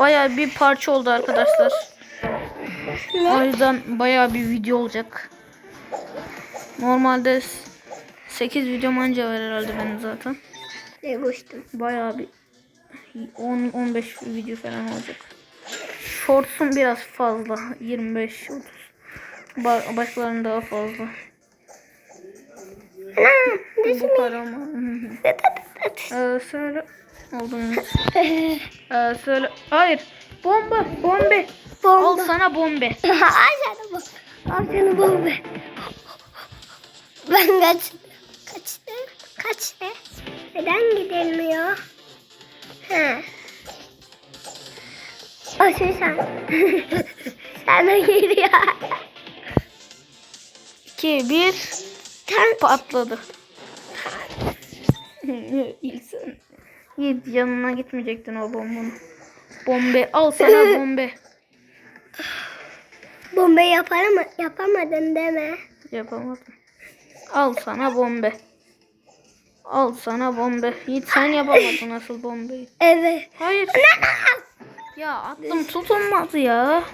Bayağı bir parça oldu arkadaşlar. O yüzden bayağı bir video olacak. Normalde 8 videom anca var herhalde benim zaten. Ne koştum. Bayağı bir 10-15 video falan olacak. Shorts'un biraz fazla. 25 30. Ba- başkalarının daha fazla. Anam. Bu parama. ee, söyle. Oldu mu? Ee, söyle. Hayır. Bomba. Bombe. Al Bomba. sana bombe. Al sana bak. Al sana bomba. Ben kaç. Kaçtı. Kaçtı. Neden gidilmiyor? He. O şey sen. Sana geliyor. 2 1 Sen patladı. İlk sen. Yiğit yanına gitmeyecektin o bombanın. Bombe. Al sana bombe. bomba yaparım, yapamadın deme. Yapamadım. Al sana bombe. Al sana bombe. Yiğit sen yapamadın nasıl bombeyi. Evet. Hayır. Ya attım tutulmadı ya.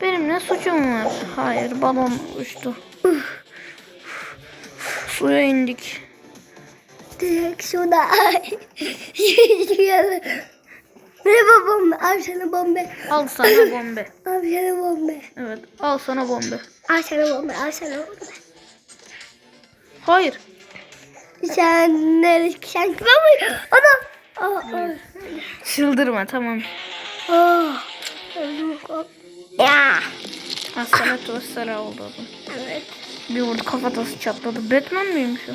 Benim ne suçum var? Hayır balon uçtu. Suya indik. Direkt şurada. Yüzüyorum. Merhaba bomba. Al sana bomba. Al sana bombe. Al sana bomba. Evet al sana bombe. Al sana bomba. Al sana bomba. Hayır. Sen nereye sen kime mi? Adam. Aa. Çıldırma tamam. Öldüm. Ya. Hastanet ve sera oldu. Evet. Bir vurdu kafatası çatladı. Batman miymiş o?